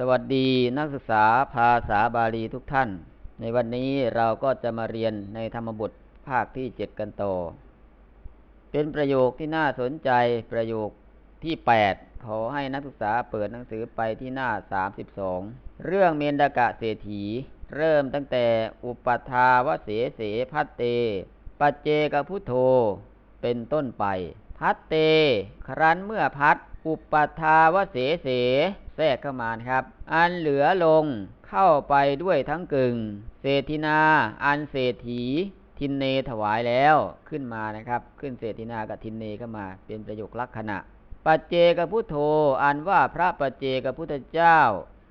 สวัสดีนักศึกษาภาษาบาลีทุกท่าน ในวันนี้เราก็จะมาเรียนในธรรมบทภาคที่เจ็ดกันต่อ เป็นประโยคที่น่าสนใจประโยคที่แปดขอให้นักศึกษาเปิดหนังสือไปที่หน้าสามสิบสองเรื่องเมนดากะเศรษฐี เริ่มตั้งแต่อุปทาวเสเสพัตเต ปัจเจกพุทโธ เป็นต้นไป พัตเต ครั้นเมื่อพัด อุปทาวเสเส แทรกเข้ามานะครับ อันเหลือลงเข้าไปด้วยทั้งกึ่ง เศรษฐินา อันเศรษฐีทินเนถวายแล้วขึ้นมานะครับ ขึ้นเศรษฐินากับทินเนเข้ามา เป็นประโยคลักษณะ ปัจเจกพุทโธอันว่าพระปัจเจกพุทธเจ้า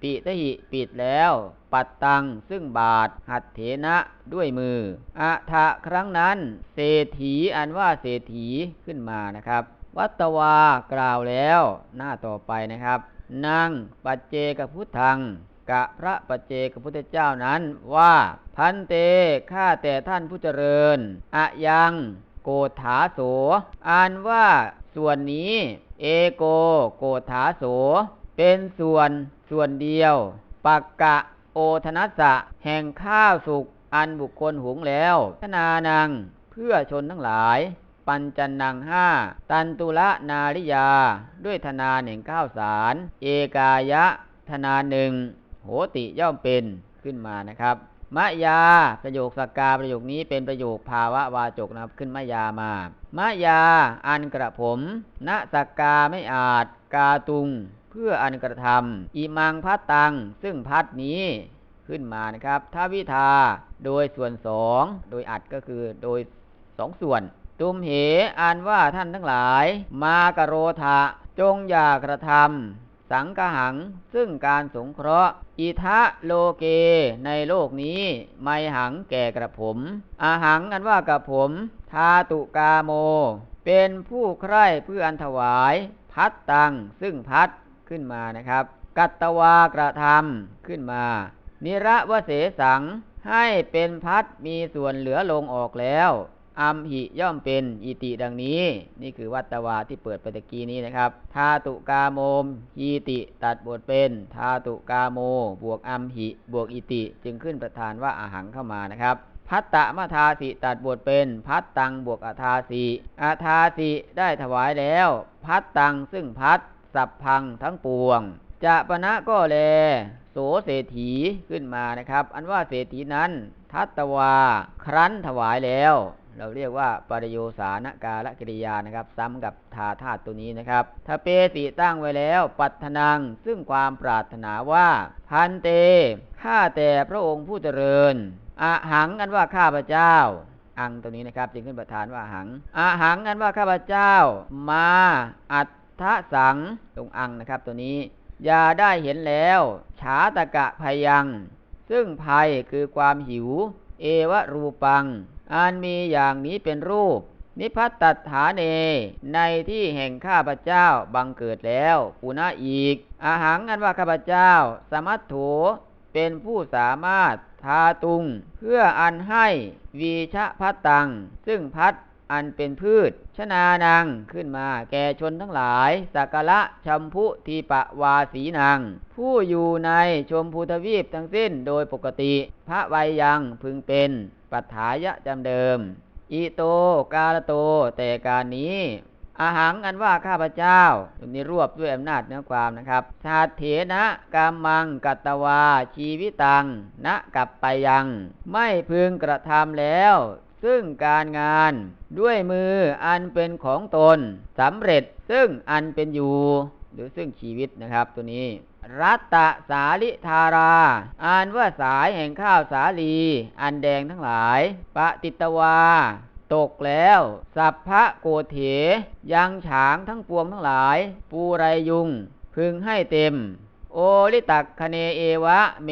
ปิตหิปิดแล้ว ปัดตังซึ่งบาท หัดเถนะด้วยมืออะทะครั้งนั้น เศรษฐีอันว่าเศรษฐีขึ้นมานะครับ วัตวากล่าวแล้ว หน้าต่อไปนะครับนางปัจเจกพุทธังกะพระปัจเจกพุทธเจ้านั้นว่าพันเตข้าแต่ท่านผู้เจริญอะยังโกฏาโสอ่านว่าส่วนนี้ เอโกโกฏาโส เป็นส่วนส่วนเดียวปักกะโอทนัสสะแห่งข้าวสุกอันบุคคลหุงแล้วทนานัง เพื่อชนทั้งหลาย ปัญจันนังห้าตันตุละนาริยา ด้วยธนาแห่งข้าวสาร เอกายะธนาหนึ่งโหติย่อมเป็นขึ้นมานะครับมะยา ประโยคสักกาประโยคนี้เป็นประโยคภาวะวาจกนะครับขึ้นมะยามามะยา อันกระผมณสักกาไม่อาจ กาตุง เพื่ออันกระทำอิมังพัดตัง ซึ่งพัดนี้ขึ้นมานะครับถ้าวิทา โดยส่วนสอง โดยอัดก็คือโดยสองส่วน ตุมเหอันว่าท่านทั้งหลาย มากโรธะจงอย่ากระทำสังกหัง ซึ่งการสงเคราะห์ อิทะโลเก ในโลกนี้ ไมหังแก่กระผมอาหังอันว่ากระผมทาตุกาโม เป็นผู้ใคร่เพื่ออันถวาย พัดตัง ซึ่งพัดขึ้นมานะครับ กัตตวากระทำขึ้นมา นิระวเสสังให้เป็นพัดมีส่วนเหลือลงออกแล้ว อัมหิย่อมเป็นอิติดังนี้ นี่คือวัตวาที่เปิดไปตะกี้นี้นะครับทาตุกาโมมฮีติตัดบทเป็นทาตุกาโม บวกอัมหิ บวกอิติ จึงขึ้นประธานว่าอาหังเข้ามานะครับพัตตะมาทาสิตัดบทเป็นพัตตังบวกอาทาสิอาทาสิได้ถวายแล้ว พัตตังซึ่งพัดสับพังทั้งปวง จะปณะก็แล โสเศรษฐีขึ้นมานะครับ อันว่าเศรษฐีนั้น ทัตตวา ครั้นถวายแล้ว เราเรียกว่าปริโยสานกาลกิริยานะครับ ซ้ำกับทาธาตุตัวนี้นะครับถ้าเปติตั้งไว้แล้วปัตนัง ซึ่งความปรารถนาว่า พันเตข้าแต่พระองค์ผู้เจริญอะหังอันว่าข้าพเจ้าอังตัวนี้นะครับ จึงขึ้นประธานว่าหังอาหังอันว่าข้าพเจ้า มาอัตทสังตรงอังนะครับ ตัวนี้อย่าได้เห็นแล้วฉาตะกะพยัง ซึ่งภัยคือความหิว เอวรูปัง อันมีอย่างนี้เป็นรูป นิพัตตัฐาเน ในที่แห่งข้าพเจ้าบังเกิดแล้วปุณะอีก อาหังอันว่าข้าพเจ้า สมัตโถเป็นผู้สามารถทาตุง เพื่ออันให้วีชะพัตตัง ซึ่งพัดอันเป็นพืช ชนานังขึ้นมาแก่ชนทั้งหลายสักละชัมพุทีปะวาสีนางผู้อยู่ในชมพูทวีปทั้งสิ้นโดยปกติ พระไวยยังพึงเป็น ปัฏฐายะจำเดิม อิโตกาลโต แต่การนี้อาหังอันว่าข้าพเจ้าตรงนี้รวบด้วยอำนาจเนื้อความนะครับ ชาเถนะกามังกัตวา ชีวิตังณกับไปยัง ไม่พึงกระทำแล้ว ซึ่งการงาน ด้วยมืออันเป็นของตนสำเร็จซึ่งอันเป็นอยู่ หรือซึ่งชีวิตนะครับตัวนี้ รัตตสาลิธารา อ่านว่าสายแห่งข้าวสาลี อันแดงทั้งหลายปฏิตวา ตกแล้ว สัพพะโกเถ ยังฉางทั้งปวงทั้งหลาย ปูไรยุง พึงให้เต็ม โอลิตักคเนเอวะเม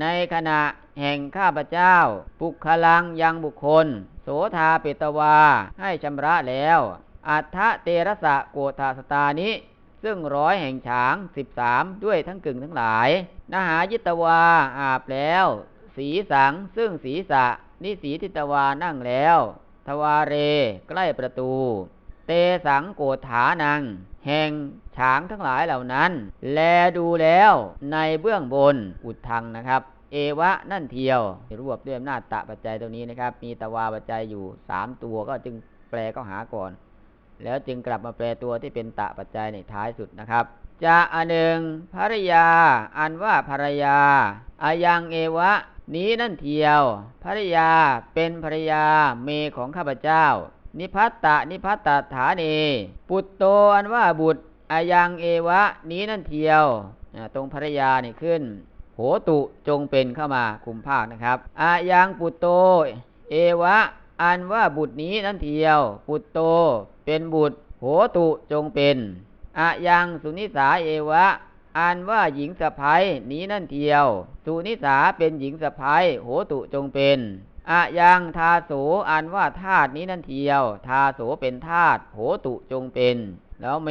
ในขณะแห่งข้าพเจ้า ปุคลังยังบุคคล โสธาเปตวา ให้ชำระแล้วอัฏฐเตระสะโกธาสตานิ ซึ่งร้อยแห่งฉางสิบสามด้วยทั้งกึ่งทั้งหลาย นหายิตวาอาบแล้ว สีสังซึ่งศีสะนิสีทิตวานั่งแล้ว ทวาเร ใกล้ประตู เตสังโกฏฐานัง แห่งฉางทั้งหลายเหล่านั้น แลดูแล้วในเบื้องบนอุดทังนะครับ เอวะนั่นเทียว รวบด้วยอำนาจตะปัจจัยตัวนี้นะครับ มีตะวาปัจจัยอยู่สามตัวก็จึงแปลก็หาก่อน แล้วจึงกลับมาแปลตัวที่เป็นตะปัจจัยในท้ายสุดนะครับ จะอันหนึ่งภรรยา อันว่าภรรยาอายังเอวะ นี้นั่นเทียว ภรรยาเป็นภรรยาเมของข้าพเจ้า นิพัตตะนิพัตตฐานีปุตโตอันว่าบุตรอายังเอวะ นี้นั่นเทียว ตรงภรรยานี่ขึ้น โหตุจงเป็นเข้ามาคุมภาคนะครับอายังปุตโต เอวะ อันว่าบุตรนี้นั่นเทียวปุตโต เป็นบุตร โหตุจงเป็นอะยังสุนิสาเอวะ อันว่าหญิงสะพ้ยนี้นั่นเทียว สุนิสาเป็นหญิงสะพ้ยโหตุจงเป็นอะยังทาโสอันว่าทาตนี้นั่นเทียว ทาโสเป็นทาตโหตุจงเป็น แล้วเม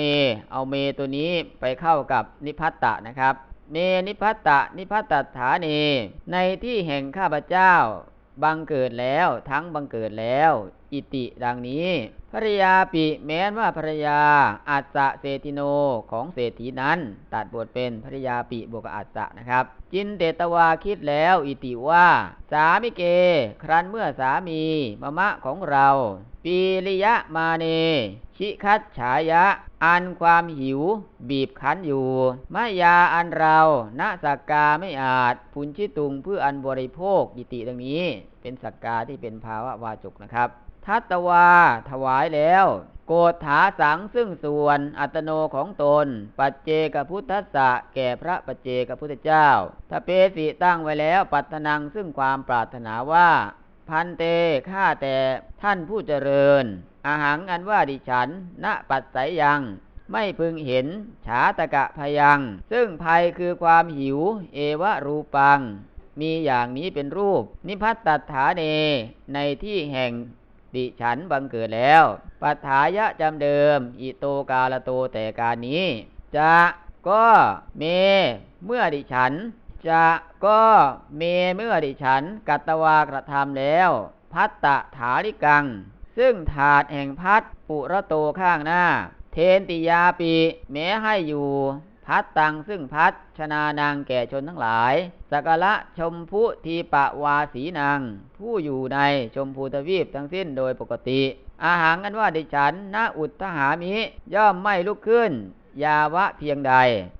เอาเมตัวนี้ไปเข้ากับนิพัตตะนะครับ เมนิพัตตะนิพัตตฐานีในที่แห่งข้าพเจ้า บังเกิดแล้วทั้งบังเกิดแล้ว อิติดังนี้ภรยาปิแม้นว่าภรยาอัสสะเศรษฐิโนของเศรษฐีนั้น ตัดบทเป็นภรยาปิบวกอัสสะนะครับ จินเตตวาคิดแล้วอิติว่า สามิเก ครั้นเมื่อสามีมะมะของเรา ปีริยะมาเน ชิคัดฉายะ อันความหิว บีบคั้นอยู่มายาอันเราณสักกาไม่อาจ พุนชิตุงเพื่ออันบริโภคอิติดังนี้ เป็นสักกาที่เป็นภาวะวาจุกนะครับทัตตวา ถวายแล้ว โกฏฐาสังซึ่งส่วนอัตโนของตน ปัจเจกพุทธะแก่พระปัจเจกพุทธเจ้าทเปสิตั้งไว้แล้วปัตนังซึ่งความปรารถนาว่า พันเตข้าแต่ท่านผู้เจริญ อาหังอันว่าดิฉัน ณ ปัสสัยยัง ไม่พึงเห็น ฉาตกะพยัง ซึ่งภัยคือความหิว เอวะรูปัง มีอย่างนี้เป็นรูป นิพัตตถาเน ในที่แห่งดิฉันบังเกิดแล้ว ปัฏฐายะจำเดิม อิโตกาลโตแต่การนี้ จะก็เม เมื่อดิฉัน จะก็เมเมื่อดิฉันกัตวากระทำแล้ว พัตตะถาลิกัง ซึ่งถาดแห่งพัดปุระโตข้างหน้า เทนติยาปีแม้ให้อยู่ พัดตังซึ่งพัดชนานางแก่ชนทั้งหลาย สกละชมพุทีปะวาสีนางผู้อยู่ในชมพูทวีปทั้งสิ้นโดยปกติ อาหารกันว่าดิฉันณอุตหามิย่อมไม่ลุกขึ้น ยาวะเพียงใด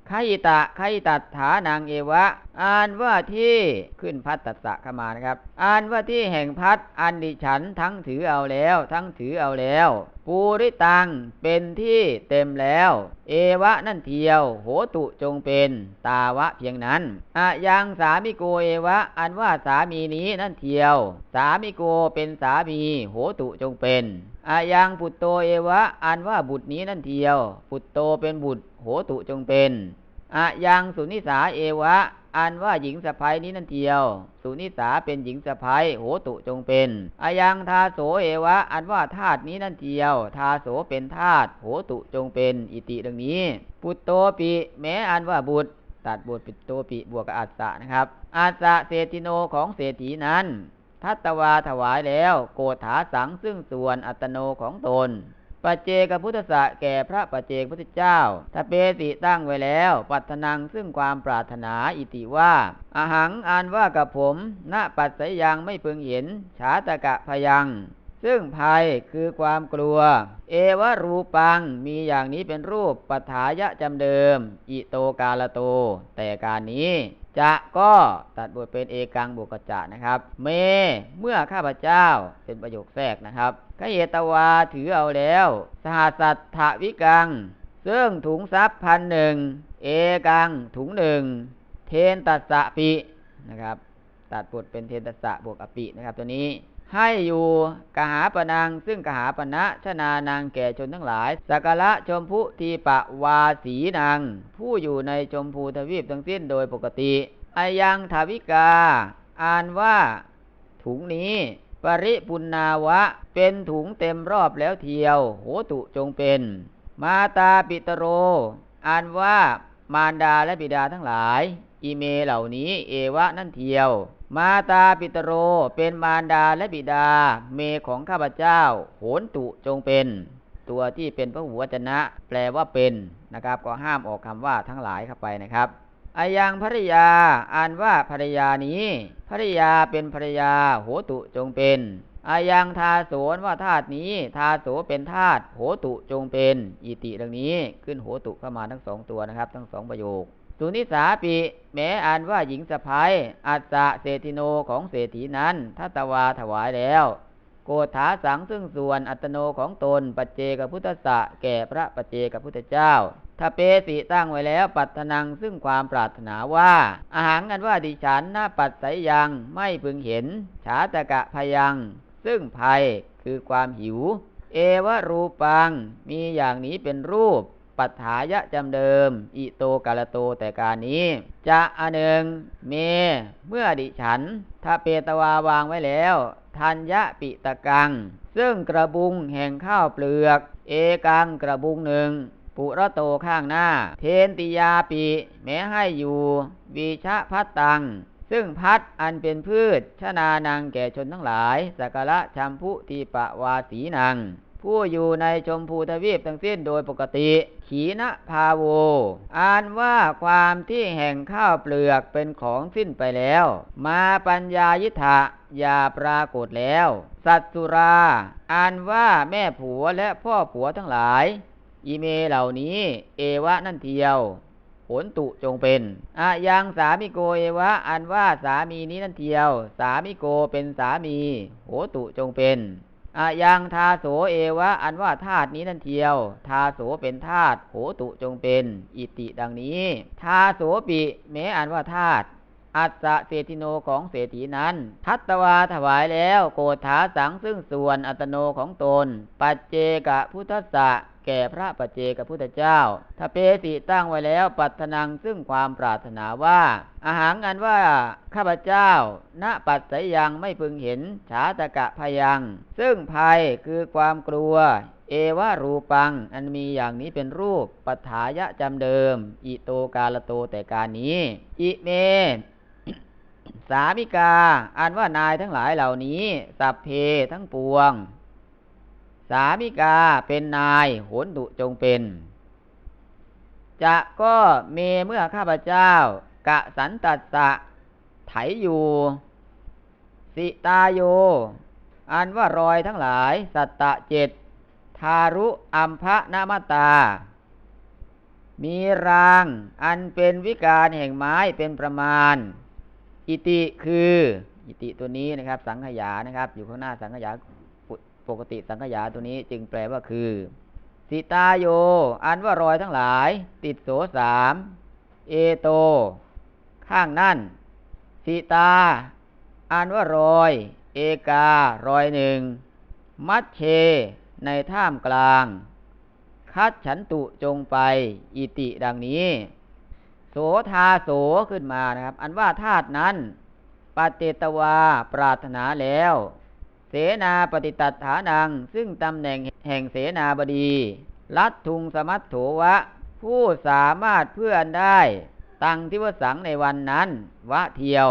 ขยิตะขยิตัดฐานางเอวะ อ่านว่าที่ขึ้นพัดตัสสะขามานะครับ อ่านว่าที่แห่งพัดอันดิฉันทั้งถือเอาแล้ว ทั้งถือเอาแล้ว ปูริตังเป็นที่เต็มแล้ว เอวะนั่นเทียว โหตุจงเป็นตาวะเพียงนั้นอะยังสามิโกเอวะ อันว่าสามีนี้นั่นเทียว สามิโกเป็นสามี โหตุจงเป็น อายังปุตโตเอวะ อันว่าบุตรนี้นั่นเทียว ปุตโตเป็นบุตร โหตุจงเป็นอะยังสุนิสาเอวะ อันว่าหญิงสะพ้ยนี้นั่นเทียว สุนิสาเป็นหญิงสะพ้ยโหตุจงเป็นอายังทาโสเอวะ อันว่าธาตุนี้นั่นเทียว ทาโสเป็นธาตุโหตุจงเป็น อิติดังนี้ ปุตโตปิแม้อันว่าบุตรตัดบทปิดโตปิบวกกับอัสสะนะครับอัสสะเศรษฐิโนของเศรษฐีนั้น ทัตตวาถวายแล้ว โกฏฐาสังซึ่งส่วนอัตโนของตนปัจเจกพุทธะแก่พระปัจเจกพุทธเจ้าถ้าเปสิตั้งไว้แล้ว ปัตนังซึ่งความปรารถนาอิติว่าอาหังอ่านว่ากับผมณปัสสยังไม่พึงเห็น ฉาตกะพยัง ซึ่งภัยคือความกลัว เอวะรูปังมีอย่างนี้เป็นรูปปัฏฐายะจำเดิม อิโตกาลโต แต่การนี้ จะก็ตัดบทเป็นเอกังบุกจะนะครับ เม เมื่อข้าพเจ้าเป็นประโยคแทรกนะครับขเยตวาถือเอาแล้ว สหสัตถวิกัง ซึ่งถุงทรัพย์พันหนึ่งเอกังถุงหนึ่งเทนตัสสะปินะครับ ตัดบทเป็นเทนตัสสะบวกอปินะครับตัวนี้ ให้อยู่กหาปนังซึ่งกหาปณะชนานางแก่ชนทั้งหลายสักระชมพุทีปะวาสีนางผู้อยู่ในชมพูทวีปทั้งสิ้นโดยปกติอายังทาวิกา อ่านว่า ถุงนี้ ปริปุณนาวะ เป็นถุงเต็มรอบแล้วเทียว โหตุจงเป็น มาตาปิตโร อ่านว่ามารดาและบิดาทั้งหลาย อีเมเหล่านี้เอวะนั่นเทียว มาตาปิตโรเป็นมารดาและบิดา เมของข้าพเจ้า โหนตุจงเป็น ตัวที่เป็นพระหูวจนะ แปลว่าเป็นนะครับ ก็ห้ามออกคำว่าทั้งหลายเข้าไปนะครับอายังภริยาอ่านว่าภรรยานี้ภริยาเป็นภรรยา โหตุจงเป็นอายังทาโสนว่าธาตุนี้ ทาโสเป็นธาตุโหตุจงเป็น อิติดังนี้ขึ้นโหตุเข้ามาทั้งสองตัวนะครับ ทั้งสองประโยค สุนิสาปิแม้อ่านว่าหญิงสะพ้ายอัสสะเศรษฐิโนของเศรษฐีนั้นทัตวาถวายแล้ว โกฏาสังซึ่งส่วนอัตโนของตนปัจเจกพุทธะแก่พระปัจเจกพุทธเจ้าถ้าเปสิตั้งไว้แล้วปัตนังซึ่งความปรารถนาว่า อาหารกันว่าดิฉันหน้าปัดสยยังไม่พึงเห็น ฉาตะกะพยัง ซึ่งภัยคือความหิว เอวรูปังมีอย่างนี้เป็นรูป ปัฏฐายะจำเดิม อิโตกาลโตแต่การนี้ จะอันหนึ่งเม เมื่อดิฉันถ้าเปตวาวางไว้แล้ว ทัญญะปิตะกัง ซึ่งกระบุงแห่งข้าวเปลือก เอกังกระบุงหนึ่งปุระโตข้างหน้า เทนติยาปิ แม้ให้อยู่ วีชะพัตตัง ซึ่งพัดอันเป็นพืชชนานังแก่ชนทั้งหลายสักการะชัมพุทีปะวาสีนัง ผู้อยู่ในชมพูทวีปทั้งสิ้นโดยปกติ ขีนะพาโว อ่านว่าความที่แห่งข้าวเปลือกเป็นของสิ้นไปแล้ว มาปัญญายิทะอย่าปรากฏแล้ว สัตสุรา อ่านว่าแม่ผัวและพ่อผัวทั้งหลาย อีเมเหล่านี้ เอวะนั่นเทียวผลตุจงเป็นอะยังสามิโกเอวะ อันว่าสามีนี้นั่นเทียว สามิโกเป็นสามีโหตุจงเป็น อะยังทาโสเอวะ อันว่าธาตุนี้นั่นเทียว ทาโสเป็นธาตุโหตุจงเป็น อิติดังนี้ ทาโสปิแม้อันว่าธาตุ อัสะเศรษฐิโนของเศรษฐีนั้น ทัตตวาถวายแล้วโกฏาสังซึ่งส่วนอัตโนของตน ปัจเจกพุทธะแก่พระปัจเจกพุทธเจ้าถ้าเปสิตั้งไว้แล้วปัตนังซึ่งความปรารถนาว่า อาหารอันว่าข้าพเจ้า ณ ปัจสยยังไม่พึงเห็นฉาตกะพยัง ซึ่งภัยคือความกลัว เอวารูปัง อันมีอย่างนี้เป็นรูปปัฏฐายะจำเดิม อิโตกาลโตแต่การนี้ อิเม สามิกา อันว่านายทั้งหลายเหล่านี้ สัพเพทั้งปวง สามิกาเป็นนายโหนตุจงเป็น จะก็เมเมื่อข้าพเจ้า กะสันตัสสะไถอยู่ สิตาโย อันว่ารอยทั้งหลาย สัตตะเจ็ดทารุอัมพะนามตา มีราง อันเป็นวิการแห่งไม้เป็นประมาณ อิติคือ อิติตัวนี้นะครับ สังขยานะครับ อยู่ข้างหน้าสังขยาปกติสังขยาตัวนี้จึงแปลว่าคือ สิตาโย อันว่ารอยทั้งหลาย ติดโสสามเอโต ข้างนั่นสิตา อันว่ารอย เอกา รอยหนึ่ง มัดเช ในท่ามกลาง คัดฉันตุจงไป อิติดังนี้ สทาโสขึ้นมานะครับ อันว่าธาตุนั้นปฏิตวาปรารถนาแล้ว เสนาปฏิตัฐานัง ซึ่งตำแหน่งแห่งเสนาบดี ลัดทุงสมัตโถวะ ผู้สามารถเพื่อนได้ ตังทิวสังในวันนั้น วะเทียว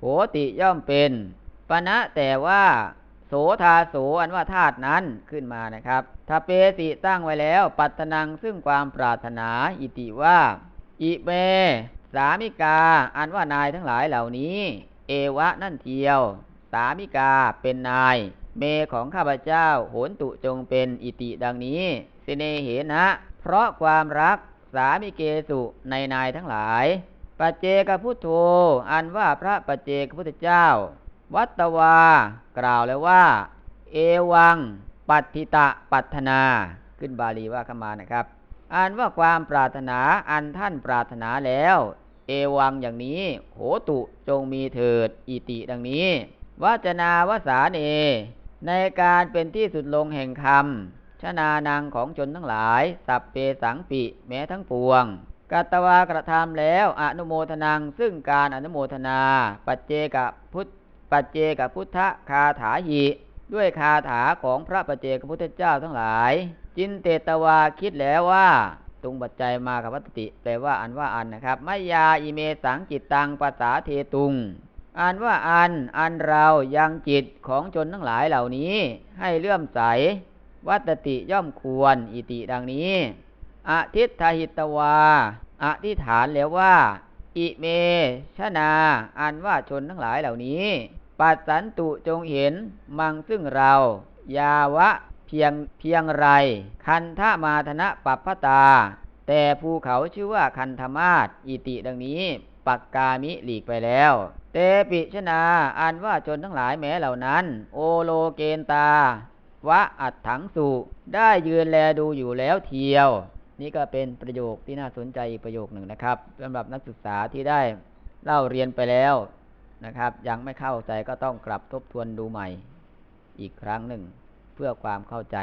โหติย่อมเป็นปณะแต่ว่าโสทาโสอันว่าธาตุนั้นขึ้นมานะครับถ้าเปติตั้งไว้แล้ว ปัตนังซึ่งความปรารถนาอิติว่า อิเม สามิกา อันว่านายทั้งหลายเหล่านี้ เอวะนั่นเทียว สามิกาเป็นนาย เมของข้าพเจ้าโหนตุจงเป็นอิติดังนี้เสเนเหนะ เพราะความรักสามิเกสุในนายทั้งหลายปัจเจกพุทโธอันว่าพระปัจเจกพุทธเจ้า วัตวา กล่าวแล้วว่า เอวัง ปัตติตะปัตนา ขึ้นบาลีว่าข้ามานะครับ อ่านว่าความปรารถนาอันท่านปรารถนาแล้ว เอวังอย่างนี้ โหตุจงมีเถิดอิติดังนี้วจนาวสาเน ในการเป็นที่สุดลงแห่งคำชนานังของชนทั้งหลาย สัพเปสังปิแม้ทั้งปวงกัตวากระทำแล้วอนุโมทนังซึ่งการอนุโมทนา ปัจเจกพุทธปัจเจกพุทธคาถาหิ ด้วยคาถาของพระปัจเจกพุทธเจ้าทั้งหลาย จินเตตวาคิดแล้วว่าตรงปัจจัยมากับวัตติ แปลว่าอันว่าอันนะครับไมยาอิเมสังจิตตังภาษาเทตุงอ่านว่าอัน อันเรายังจิตของชนทั้งหลายเหล่านี้ ให้เลื่อมใส วัตติย่อมควรอิติดังนี้อทิฏฐหิตวาอธิฐานแล้วว่า อิเมชนา อันว่าชนทั้งหลายเหล่านี้ปัสสันตุจงเห็นมังซึ่งเรา ยาวะ เพียงเพียงไร คันธมาธนะปัปพตา แต่ภูเขาชื่อว่าคันธมาศอิติดังนี้ปักกามิหลีกไปแล้วเตปิชนาอันว่าชนทั้งหลายแม้เหล่านั้น โอโลเกนตาวะอัดถังสุได้ยืนแลดูอยู่แล้วเทียว นี่ก็เป็นประโยคที่น่าสนใจอีกประโยคหนึ่งนะครับสำหรับนักศึกษาที่ได้เล่าเรียนไปแล้วนะครับ ยังไม่เข้าใจก็ต้องกลับทบทวนดูใหม่อีกครั้งหนึ่ง เพื่อความเข้าใจ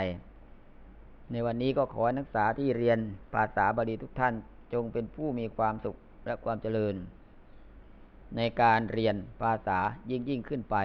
ในวันนี้ก็ขอนักศึกษาที่เรียนภาษาบาลีทุกท่านจงเป็นผู้มีความสุขและความเจริญ ในการเรียนภาษายิ่งยิ่งขึ้นไป